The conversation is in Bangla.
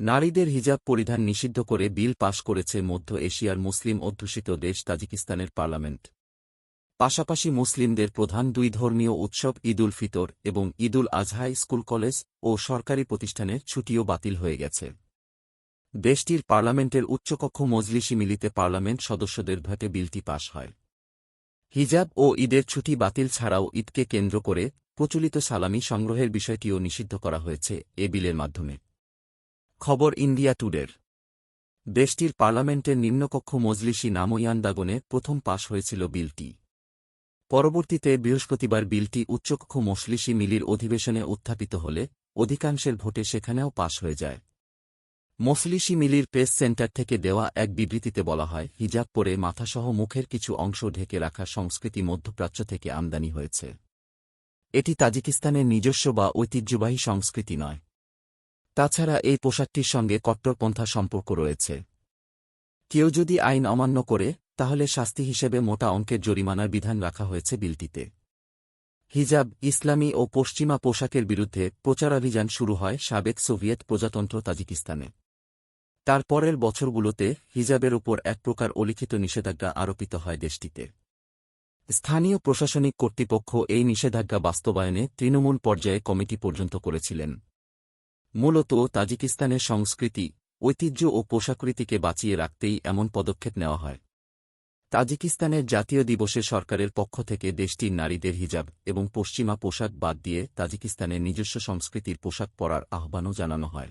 নারীদের হিজাব পরিধান নিষিদ্ধ করে বিল পাশ করেছে মধ্য এশিয়ার মুসলিম অধ্যুষিত দেশ তাজিকিস্তানের পার্লামেন্ট। পাশাপাশি মুসলিমদের প্রধান দুই ধর্মীয় উৎসব ঈদুল ফিতর এবং ঈদুল আজহায় স্কুল কলেজ ও সরকারি প্রতিষ্ঠানের ছুটিও বাতিল হয়ে গেছে। দেশটির পার্লামেন্টের উচ্চকক্ষ মজলিসি মিলিতে পার্লামেন্ট সদস্যদের ভোটে বিলটি পাশ হয়। হিজাব ও ঈদের ছুটি বাতিল ছাড়াও ঈদকে কেন্দ্র করে প্রচলিত সালামি সংগ্রহের বিষয়টিও নিষিদ্ধ করা হয়েছে এ বিলের মাধ্যমে। খবর ইন্ডিয়া টুডের। দেশটির পার্লামেন্টের নিম্নকক্ষ মজলিসি নাময়ান্দাগনে প্রথম পাশ হয়েছিল বিলটি। পরবর্তীতে বৃহস্পতিবার বিলটি উচ্চকক্ষ মজলিসি মিলির অধিবেশনে উত্থাপিত হলে অধিকাংশের ভোটে সেখানেও পাশ হয়ে যায়। মসলিসি মিলির প্রেস সেন্টার থেকে দেওয়া এক বিবৃতিতে বলা হয়, হিজাব পরে মাথাসহ মুখের কিছু অংশ ঢেকে রাখা সংস্কৃতি মধ্যপ্রাচ্য থেকে আমদানি হয়েছে। এটি তাজিকিস্তানের নিজস্ব বা ঐতিহ্যবাহী সংস্কৃতি নয়। তাছাড়া এই পোশাকটির সঙ্গে কট্টরপন্থা সম্পর্ক রয়েছে। কেউ যদি আইন অমান্য করে, তাহলে শাস্তি হিসেবে মোটা অঙ্কের জরিমানার বিধান রাখা হয়েছে বিলটিতে। হিজাব, ইসলামী ও পশ্চিমা পোশাকের বিরুদ্ধে প্রচারাভিযান শুরু হয় সাবেক সোভিয়েত প্রজাতন্ত্র তাজিকিস্তানে। তার পরের বছরগুলোতে হিজাবের উপর এক প্রকার অলিখিত নিষেধাজ্ঞা আরোপিত হয় দেশটিতে। স্থানীয় প্রশাসনিক কর্তৃপক্ষ এই নিষেধাজ্ঞা বাস্তবায়নে তৃণমূল পর্যায়ে কমিটি পর্যন্ত করেছিলেন। মূলত তাজিকিস্তানের সংস্কৃতি, ঐতিহ্য ও পোশাকৃতিকে বাঁচিয়ে রাখতেই এমন পদক্ষেপ নেওয়া হয়। তাজিকিস্তানের জাতীয় দিবসে সরকারের পক্ষ থেকে দেশটির নারীদের হিজাব এবং পশ্চিমা পোশাক বাদ দিয়ে তাজিকিস্তানের নিজস্ব সংস্কৃতির পোশাক পরার আহ্বানও জানানো হয়।